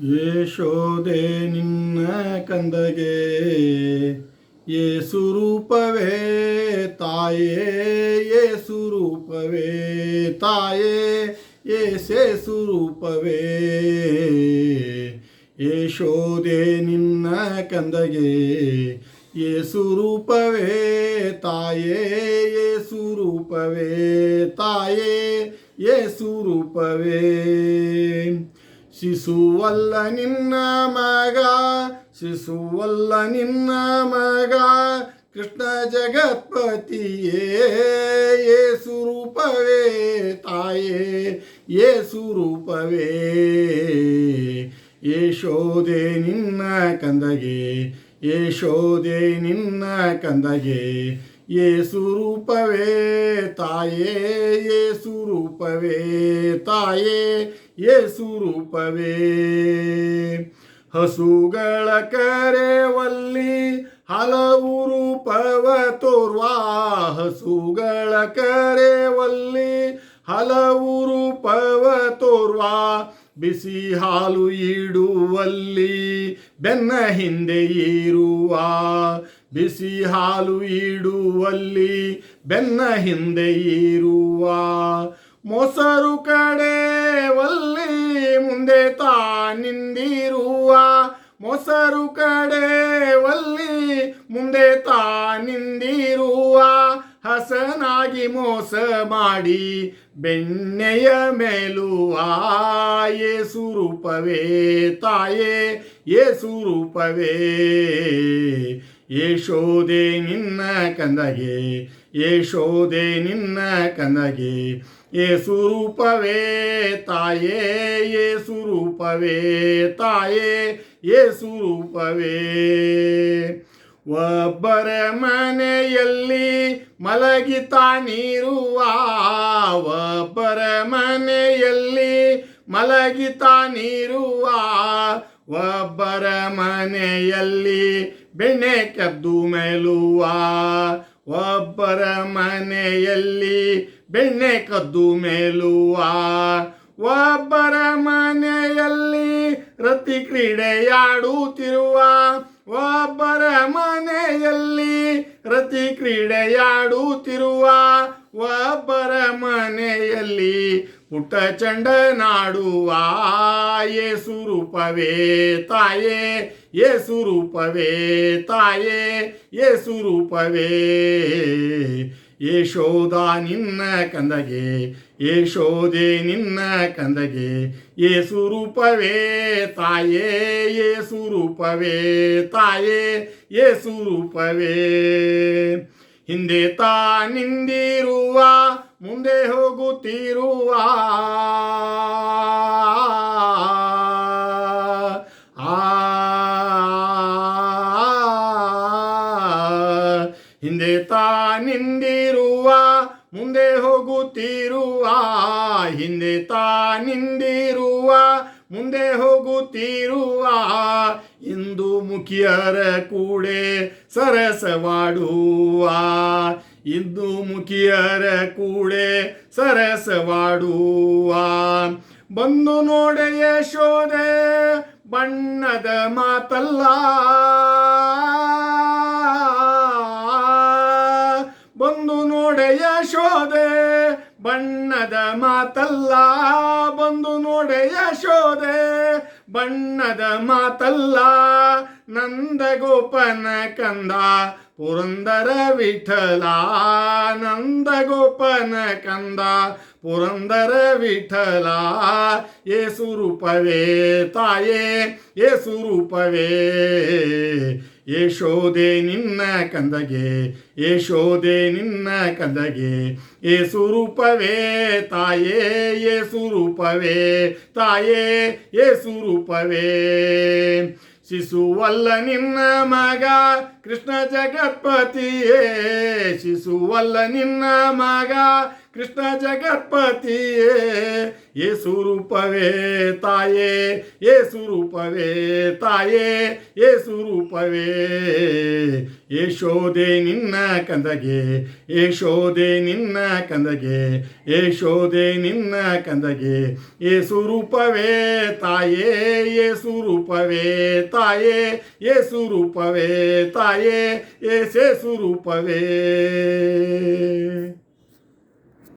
ಯಶೋದೆ ನಿನ್ನ ಕಂದಗೆ ಯೇಸು ರೂಪವೇ ತಾಯೇ ಯೇಸು ರೂಪವೇ ತಾಯೇ, ಏಸೇಸು ರೂಪವೇ. ಯಶೋದೆ ನಿನ್ನ ಕಂದಗೆ ಯೇಸು ರೂಪವೇ ತಾಯೇ ಯೇಸು ರೂಪವೇ ತಾಯೇ ಯೇಸು ರೂಪವೇ. ಶಿಶುವಲ್ಲ ನಿನ್ನ ಮಗ, ಶಿಶುವಲ್ಲ ನಿನ್ನ ಮಗ. ಕೃಷ್ಣ ಜಗತ್ಪತಿಯೇ, ಯೇಸು ರೂಪವೇ ತಾಯೇ, ಯೇಸು ರೂಪವೇ. ಯಶೋದೆ ನಿನ್ನ ಕಂದಗೆ, ಯಶೋದೆ ನಿನ್ನ ಕಂದಗೆ. ಯೇಸು ರೂಪವೇ, ತಾಯೇ, ಯೇಸು ರೂಪವೇ, ತಾಯೇ, ಯೇಸು ರೂಪವೇ. ಹಸುಗಳ ಕರೆವಲ್ಲಿ ಹಲವು ರೂಪವ ತೋರ್ವಾ. ಹಸುಗಳ ಕರೆವಲ್ಲಿ ಹಲವು ರೂಪವ ತೋರ್ವಾ. ಬಿಸಿ ಹಾಲು ಇಡುವಲ್ಲಿ ಬೆನ್ನ ಹಿಂದೆ ಇರುವ ಬಿಸಿ ಹಾಲು ಇಡುವಲ್ಲಿ ಬೆನ್ನ ಹಿಂದೆ ಇರುವ ಮೊಸರು ಕಡೆವಲ್ಲಿ ಮುಂದೆ ತಾ ನಿಂದಿರುವ. ಮೊಸರು ಕಡೆವಲ್ಲಿ ಮುಂದೆ ತಾ ಹಸನಾಗಿ ಮೋಸ ಮಾಡಿ, ಬೆಣ್ಣೆಯ ಮೇಲೂ ಆಯೇ ಸುರೂಪವೇ ತಾಯೇ, ಏ ರೂಪವೇ ಯಶೋದೆ ನಿನ್ನ ಕಂದಗೆ ಯಶೋದೆ ನಿನ್ನ ಕಂದಗೆ, ಏ ರೂಪವೇ ತಾಯೇ, ಏ ರೂಪವೇ ತಾಯೇ, ಏ ರೂಪವೇ ಒಬ್ಬರ ಮನೆಯಲ್ಲಿ ಮಲಗಿತಾನಿರುವ ಒಬ್ಬರ ಮನೆಯಲ್ಲಿ ಮಲಗಿತಾನಿರುವ ಒಬ್ಬರ ಮನೆಯಲ್ಲಿ ಬೆಣ್ಣೆ ಕದ್ದು ಮೇಲುವ, ಒಬ್ಬರ ಮನೆಯಲ್ಲಿ ಬೆಣ್ಣೆ ಕದ್ದು ಮೇಲುವ, ಒಬ್ಬರ ಮನೆಯಲ್ಲಿ ರತಿ ಕ್ರೀಡೆಯಾಡುತ್ತಿರುವ ಒಬ್ಬರ ಮನೆಯಲ್ಲಿ ರತಿ ಕ್ರೀಡೆಯಾಡುತ್ತಿರುವ ಒಬ್ಬರ ಮನೆಯಲ್ಲಿ ಪುಟ್ಟ ಚಂಡನಾಡುವ ಏಸು ರೂಪವೇ ತಾಯೇ ಏಸು ರೂಪವೇ ತಾಯೇ ಏಸು ರೂಪವೇ. ಯಶೋದ ನಿನ್ನ ಕಂದಗೆ, ಯಶೋದೆ ನಿನ್ನ ಕಂದಗೆ. ಏಸು ರೂಪವೇ ತಾಯೇ, ಏಸು ರೂಪವೇ ತಾಯೇ, ಏಸು ರೂಪವೇ. ಹಿಂದೆ ತಾ ನಿಂದಿರುವ, ಮುಂದೆ ಹೋಗುತ್ತಿರುವ. ಹಿಂದೆ ತಾ ನಿಂದಿರುವ, ಮುಂದೆ ಹೋಗುತ್ತಿರುವ, ಹಿಂದೆ ತಾ ನಿಂದಿರುವ, ಮುಂದೆ ಹೋಗುತ್ತಿರುವ ಇಂದು ಮುಖಿಯರ ಕೂಡೆ ಸರಸವಾಡುವ. ಇಂದು ಮುಖಿಯರ ಕೂಡೆ ಸರಸವಾಡುವ. ಬಂದು ನೋಡೆ ಯಶೋದೆ ಬಣ್ಣದ ಮಾತಲ್ಲ. ಬಂದು ನೋಡೆ ಯಶೋದೆ ಬಣ್ಣದ ಮಾತಲ್ಲ. ಬಂದು ನೋಡೆ ಯಶೋದೆ ಬಣ್ಣದ ಮಾತಲ್ಲ. ನಂದಗೋಪನ ಕಂದ, ಪುರಂದರ ವಿಠಲ. ನಂದ ಗೋಪನ ಕಂದ, ಪುರಂದರ ವಿಠಲ. ಯೇಸು ರೂಪವೇ ತಾಯೇ ಯೇಸು ರೂಪವೇ. ಯಶೋದೆ ನಿನ್ನ ಕಂದಗೆ, ಯಶೋದೆ ನಿನ್ನ ಕಂದಗೆ. ಏ ಸ್ವರೂಪವೇ ತಾಯೇ ಏ ಸ್ವರೂಪವೇ ತಾಯೇ ಏ ಸ್ವರೂಪವೇ ಶಿಶುವಲ್ಲ ನಿನ್ನ ಮಗ, ಕೃಷ್ಣ ಜಗತ್ಪತಿಯೇ. ಶಿಶುವಲ್ಲ ನಿನ್ನ ಮಗ ಕೃಷ್ಣ ಜಗತ್ಪತಿಯೇ ಏಸು ರೂಪವೇ ತಾಯೇ ಏಸು ರೂಪವೇ ತಾಯೇ ಏಸು ರೂಪವೇ. ಯಶೋದೆ ನಿನ್ನ ಕಂದಗೆ, ಯಶೋದೆ ನಿನ್ನ ಕಂದಗೆ, ಯಶೋದೆ ನಿನ್ನ ಕಂದಗೆ. ಏಸು ರೂಪವೇ ತಾಯೇ ಏಸು ರೂಪವೇ ತಾಯೇ ಏಸು ರೂಪವೇ ತಾಯೇ ಏಸೇಸು ರೂಪವೇ.